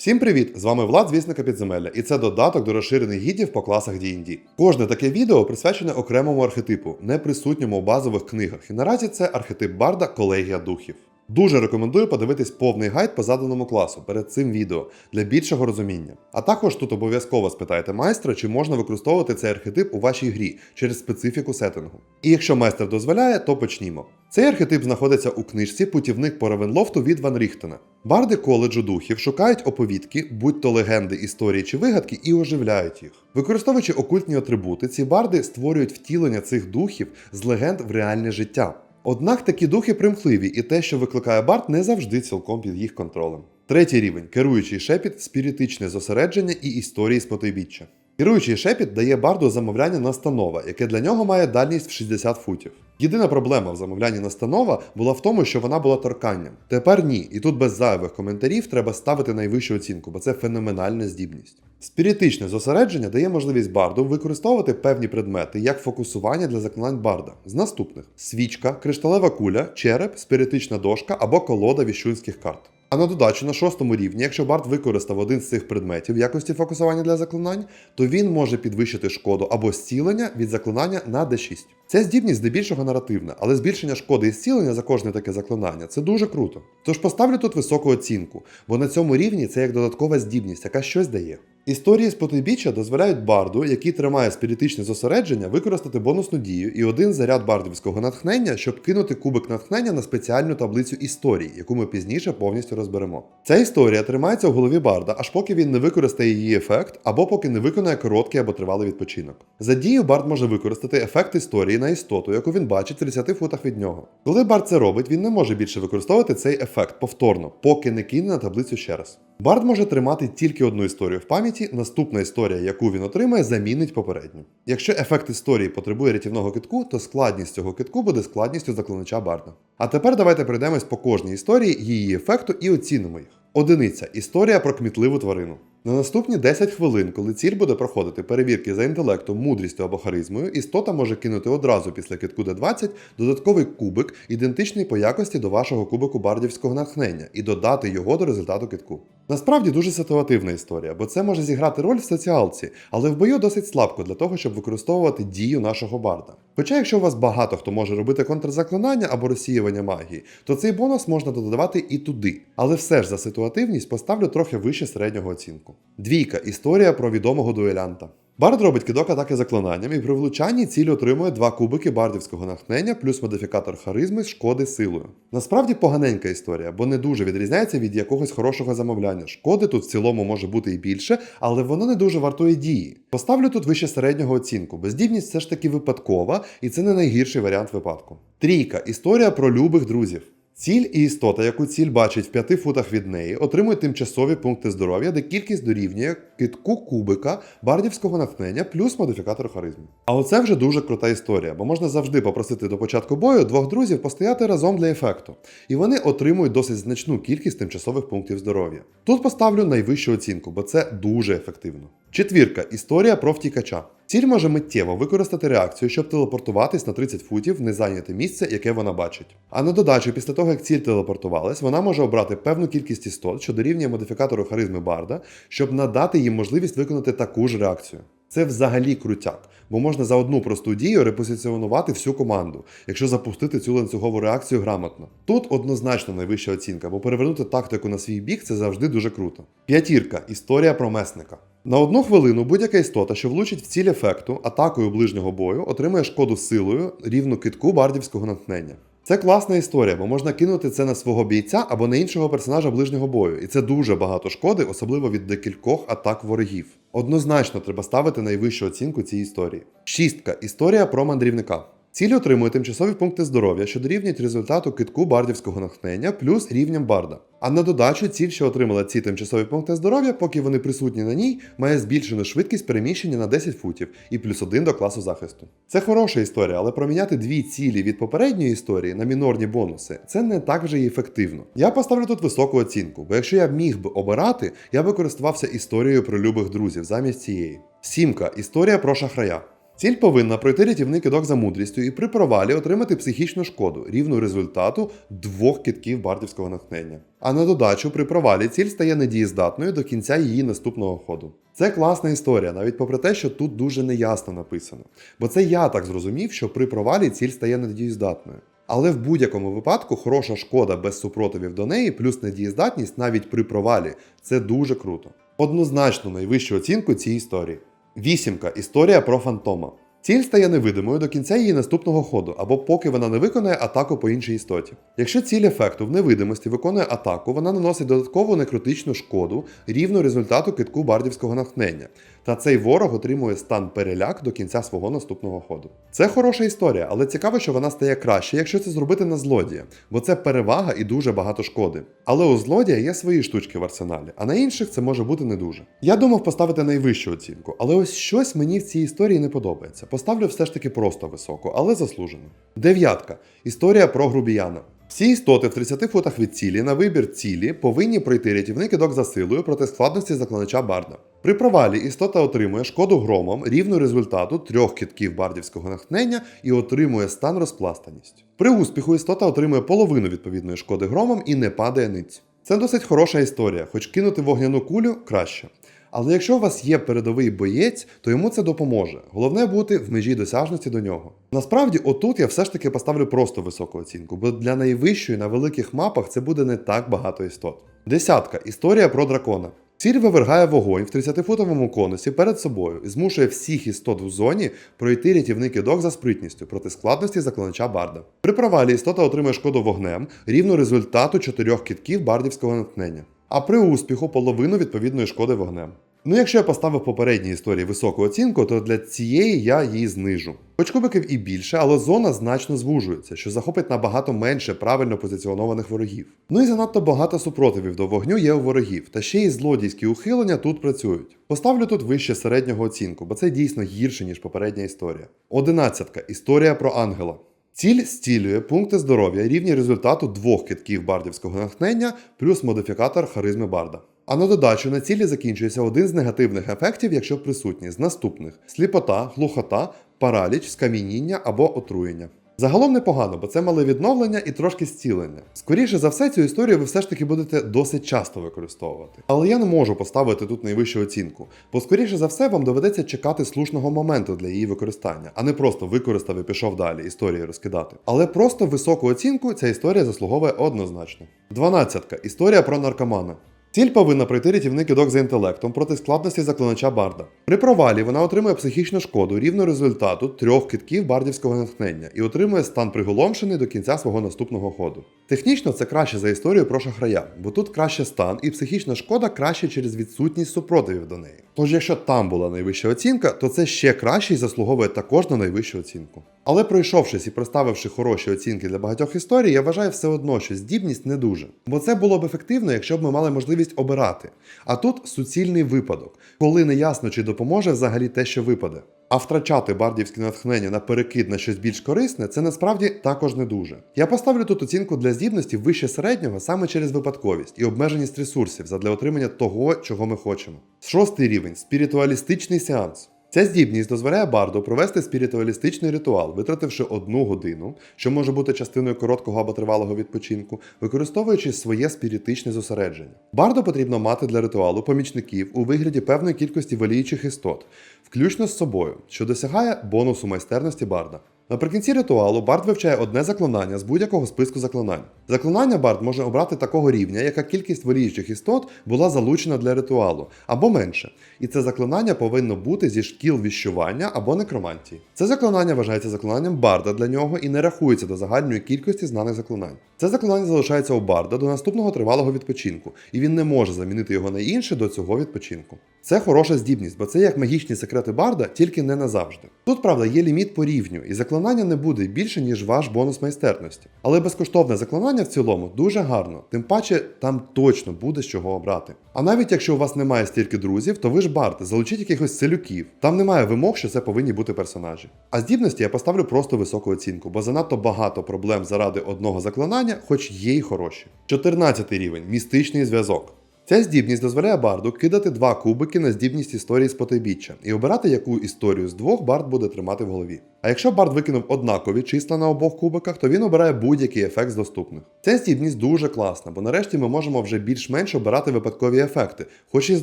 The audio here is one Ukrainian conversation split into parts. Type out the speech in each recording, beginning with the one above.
Всім привіт! З вами Влад, звісника підземелля, і це додаток до розширених гідів по класах D&D. Кожне таке відео присвячене окремому архетипу, не присутньому у базових книгах. І наразі це архетип Барда Колегія Духів. Дуже рекомендую подивитись повний гайд по заданому класу перед цим відео для більшого розуміння. А також тут обов'язково спитайте майстра, чи можна використовувати цей архетип у вашій грі через специфіку сеттингу. І якщо майстер дозволяє, то почнімо. Цей архетип знаходиться у книжці Путівник по Ревенлофту від Ван Ріхтена. Барди коледжу духів шукають оповідки, будь то легенди, історії чи вигадки, і оживляють їх. Використовуючи окультні атрибути, ці барди створюють втілення цих духів з легенд в реальне життя. Однак такі духи примхливі, і те, що викликає бард, не завжди цілком під їх контролем. Третій рівень керуючий шепіт, спіритичне зосередження і історії з потойбіччя. Керуючий шепіт дає барду замовляння настанова, яке для нього має дальність в 60 футів. Єдина проблема в замовлянні настанова була в тому, що вона була торканням. Тепер ні, і тут без зайвих коментарів треба ставити найвищу оцінку, бо це феноменальна здібність. Спіритичне зосередження дає можливість барду використовувати певні предмети як фокусування для заклинань барда з наступних: свічка, кришталева куля, череп, спіритична дошка або колода віщунських карт. А на додачу на шостому рівні, якщо Барт використав один з цих предметів в якості фокусування для заклинань, то він може підвищити шкоду або зцілення від заклинання на d6. Ця здібність здебільшого наративна, але збільшення шкоди і зцілення за кожне таке заклинання це дуже круто. Тож поставлю тут високу оцінку, бо на цьому рівні це як додаткова здібність, яка щось дає. Історії з потойбіччя дозволяють барду, який тримає спіритичне зосередження, використати бонусну дію і один заряд бардівського натхнення, щоб кинути кубик натхнення на спеціальну таблицю історії, яку ми пізніше повністю розберемо. Ця історія тримається в голові барда, аж поки він не використає її ефект, або поки не виконає короткий або тривалий відпочинок. За дію бард може використати ефект історії на істоту, яку він бачить в 30 футах від нього. Коли бард це робить, він не може більше використовувати цей ефект повторно, поки не кине на таблицю ще раз. Бард може тримати тільки одну історію в пам'яті, наступна історія, яку він отримає, замінить попередню. Якщо ефект історії потребує рятівного китку, то складність цього китку буде складністю заклинача Барда. А тепер давайте пройдемось по кожній історії, її ефекту і оцінимо їх. Одиниця історія про кмітливу тварину. На наступні 10 хвилин, коли ціль буде проходити перевірки за інтелектом, мудрістю або харизмою, істота може кинути одразу після китку D20 додатковий кубик, ідентичний по якості до вашого кубику бардівського натхнення, і додати його до результату китку. Насправді дуже ситуативна історія, бо це може зіграти роль в соціалці, але в бою досить слабко для того, щоб використовувати дію нашого барда. Хоча, якщо у вас багато хто може робити контрзаклинання або розсіювання магії, то цей бонус можна додавати і туди. Але все ж за ситуативність поставлю трохи вище середнього оцінку. Двійка історія про відомого дуелянта. Бард робить кидок атаки заклинанням, і при влучанні ціль отримує два кубики бардівського натхнення плюс модифікатор харизми шкоди силою. Насправді поганенька історія, бо не дуже відрізняється від якогось хорошого замовляння. Шкоди тут в цілому може бути і більше, але воно не дуже вартує дії. Поставлю тут вище середнього оцінку, бо здібність все ж таки випадкова, і це не найгірший варіант випадку. Трійка історія про любих друзів. Ціль і істота, яку ціль бачить в 5 футах від неї, отримує тимчасові пункти здоров'я, де кількість дорівнює китку кубика бардівського натхнення плюс модифікатор харизми. А оце вже дуже крута історія, бо можна завжди попросити до початку бою двох друзів постояти разом для ефекту, і вони отримують досить значну кількість тимчасових пунктів здоров'я. Тут поставлю найвищу оцінку, бо це дуже ефективно. Четвірка історія про втікача. Ціль може миттєво використати реакцію, щоб телепортуватись на 30 футів в незайняте місце, яке вона бачить. А на додачу, після того як ціль телепортувалась, вона може обрати певну кількість істот, що дорівнює модифікатору харизми Барда, щоб надати їм можливість виконати таку ж реакцію. Це взагалі крутяк, бо можна за одну просту дію репозиціонувати всю команду, якщо запустити цю ланцюгову реакцію грамотно. Тут однозначно найвища оцінка, бо перевернути тактику на свій бік це завжди дуже круто. П'ятірка історія про месника. На одну хвилину будь-яка істота, що влучить в ціль ефекту атакою ближнього бою, отримує шкоду силою рівну китку бардівського натхнення. Це класна історія, бо можна кинути це на свого бійця або на іншого персонажа ближнього бою, і це дуже багато шкоди, особливо від декількох атак ворогів. Однозначно треба ставити найвищу оцінку цій історії. Шістка історія про мандрівника. Ціль отримує тимчасові пункти здоров'я, що дорівнюють результату китку бардівського натхнення плюс рівнем барда. А на додачу ціль, що отримала ці тимчасові пункти здоров'я, поки вони присутні на ній, має збільшену швидкість переміщення на 10 футів і плюс один до класу захисту. Це хороша історія, але проміняти дві цілі від попередньої історії на мінорні бонуси це не так вже й ефективно. Я поставлю тут високу оцінку, бо якщо я міг би обирати, я би користувався історією про любих друзів замість цієї. Сімка історія про шахрая. Ціль повинна пройти рятівний кидок за мудрістю і при провалі отримати психічну шкоду, рівну результату двох китків бардівського натхнення. А на додачу при провалі ціль стає недієздатною до кінця її наступного ходу. Це класна історія, навіть попри те, що тут дуже неясно написано. Бо це я так зрозумів, що при провалі ціль стає недієздатною. Але в будь-якому випадку хороша шкода без супротивів до неї, плюс недієздатність навіть при провалі це дуже круто. Однозначно найвищу оцінку цій історії. Вісімка. Історія про фантома. Ціль стає невидимою до кінця її наступного ходу, або поки вона не виконає атаку по іншій істоті. Якщо ціль ефекту в невидимості виконує атаку, вона наносить додаткову некритичну шкоду рівну результату китку бардівського натхнення. Та цей ворог отримує стан переляк до кінця свого наступного ходу. Це хороша історія, але цікаво, що вона стає краще, якщо це зробити на злодія, бо це перевага і дуже багато шкоди. Але у злодія є свої штучки в арсеналі, а на інших це може бути не дуже. Я думав поставити найвищу оцінку, але ось щось мені в цій історії не подобається. Поставлю все ж таки просто високо, але заслужено. Дев'ятка. Історія про грубіяна. Всі істоти в 30 футах від цілі на вибір цілі повинні пройти рятівний кидок за силою проти складності заклинача барда. При провалі істота отримує шкоду громом рівну результату трьох китків бардівського натхнення і отримує стан розпластаність. При успіху істота отримує половину відповідної шкоди громом і не падає ниць. Це досить хороша історія, хоч кинути вогняну кулю краще. Але якщо у вас є передовий боєць, то йому це допоможе. Головне бути в межі досяжності до нього. Насправді, отут я все ж таки поставлю просто високу оцінку, бо для найвищої на великих мапах це буде не так багато істот. Десятка. Історія про дракона. Ціль вивергає вогонь в 30-футовому конусі перед собою і змушує всіх істот в зоні пройти рятівний кидок за спритністю проти складності заклинача барда. При провалі істота отримує шкоду вогнем рівну результату чотирьох китків бардівського натхнення, а при успіху половину відповідної шкоди вогнем. Ну, якщо я поставив попередній історії високу оцінку, то для цієї я її знижу. Хоч кубиків і більше, але зона значно звужується, що захопить набагато менше правильно позиціонованих ворогів. Ну і занадто багато супротивів до вогню є у ворогів, та ще й злодійські ухилення тут працюють. Поставлю тут вище середнього оцінку, бо це дійсно гірше, ніж попередня історія. Одинадцятка. Історія про ангела. Ціль зцілює пункти здоров'я рівні результату двох китків бардівського натхнення плюс модифікатор харизми барда. А на додачу на цілі закінчується один з негативних ефектів, якщо присутні з наступних: сліпота, глухота, параліч, скам'яніння або отруєння. Загалом непогано, бо це мале відновлення і трошки зцілення. Скоріше за все, цю історію ви все ж таки будете досить часто використовувати. Але я не можу поставити тут найвищу оцінку, бо скоріше за все вам доведеться чекати слушного моменту для її використання, а не просто використав і пішов далі історії розкидати. Але просто високу оцінку ця історія заслуговує однозначно. Дванадцятка. Історія про наркомана. Ціль повинна пройти рятівний кидок за інтелектом проти складності заклинача барда. При провалі вона отримує психічну шкоду рівну результату трьох китків бардівського натхнення і отримує стан приголомшений до кінця свого наступного ходу. Технічно це краще за історію про шахрая, бо тут краще стан і психічна шкода краще через відсутність супротивів до неї. Тож, якщо там була найвища оцінка, то це ще краще і заслуговує також на найвищу оцінку. Але пройшовшись і проставивши хороші оцінки для багатьох історій, я вважаю все одно, що здібність не дуже. Бо це було б ефективно, якщо б ми мали можливість обирати. А тут суцільний випадок, коли не ясно, чи допоможе взагалі те, що випаде. А втрачати бардівське натхнення на перекид на щось більш корисне, це насправді також не дуже. Я поставлю тут оцінку для здібності вище середнього саме через випадковість і обмеженість ресурсів задля отримання того, чого ми хочемо. Шостий рівень спіритуалістичний сеанс. Ця здібність дозволяє барду провести спіритуалістичний ритуал, витративши одну годину, що може бути частиною короткого або тривалого відпочинку, використовуючи своє спіритичне зосередження. Барду потрібно мати для ритуалу помічників у вигляді певної кількості воліючих істот, включно з собою, що досягає бонусу майстерності барда. Наприкінці ритуалу Бард вивчає одне заклинання з будь-якого списку заклинань. Заклинання Бард може обрати такого рівня, яка кількість воліючих істот була залучена для ритуалу, або менше. І це заклинання повинно бути зі шкіл віщування або некромантії. Це заклинання вважається заклинанням Барда для нього і не рахується до загальної кількості знаних заклинань. Це заклинання залишається у Барда до наступного тривалого відпочинку, і він не може замінити його на інше до цього відпочинку. Це хороша здібність, бо це як магічні секрети Барда, тільки не назавжди. Тут, правда, є ліміт по рівню, і заклинання не буде більше, ніж ваш бонус майстерності. Але безкоштовне заклинання в цілому дуже гарно, тим паче там точно буде з чого обрати. А навіть якщо у вас немає стільки друзів, то ви ж бард, залучіть якихось селюків. Там немає вимог, що це повинні бути персонажі. А здібності я поставлю просто високу оцінку, бо занадто багато проблем заради одного заклинання, хоч є й хороші. 14 рівень містичний зв'язок. Ця здібність дозволяє барду кидати два кубики на здібність історії з потойбіччя і обирати, яку історію з двох бард буде тримати в голові. А якщо бард викинув однакові числа на обох кубиках, то він обирає будь-який ефект з доступних. Ця здібність дуже класна, бо нарешті ми можемо вже більш-менш обирати випадкові ефекти, хоч і з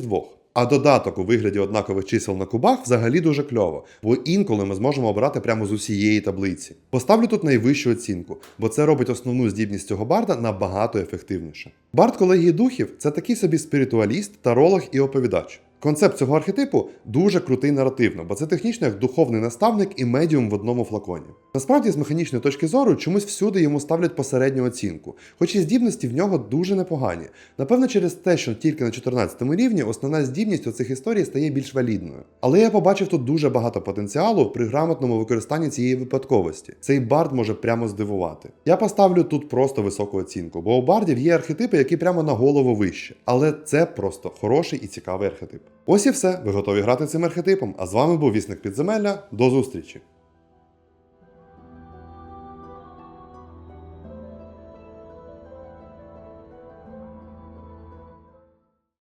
двох. А додаток у вигляді однакових чисел на кубах взагалі дуже кльово, бо інколи ми зможемо обирати прямо з усієї таблиці. Поставлю тут найвищу оцінку, бо це робить основну здібність цього барда набагато ефективніше. Бард колегії духів це такий собі спіритуаліст, таролог і оповідач. Концепт цього архетипу дуже крутий наративно, бо це технічно як духовний наставник і медіум в одному флаконі. Насправді, з механічної точки зору, чомусь всюди йому ставлять посередню оцінку, хоч і здібності в нього дуже непогані. Напевно, через те, що тільки на 14 рівні основна здібність у цих історій стає більш валідною. Але я побачив тут дуже багато потенціалу при грамотному використанні цієї випадковості. Цей бард може прямо здивувати. Я поставлю тут просто високу оцінку, бо у бардів є архетипи, які прямо на голову вище. Але це просто хороший і цікавий архетип. Ось і все. Ви готові грати цим архетипом. А з вами був вісник підземелля. До зустрічі!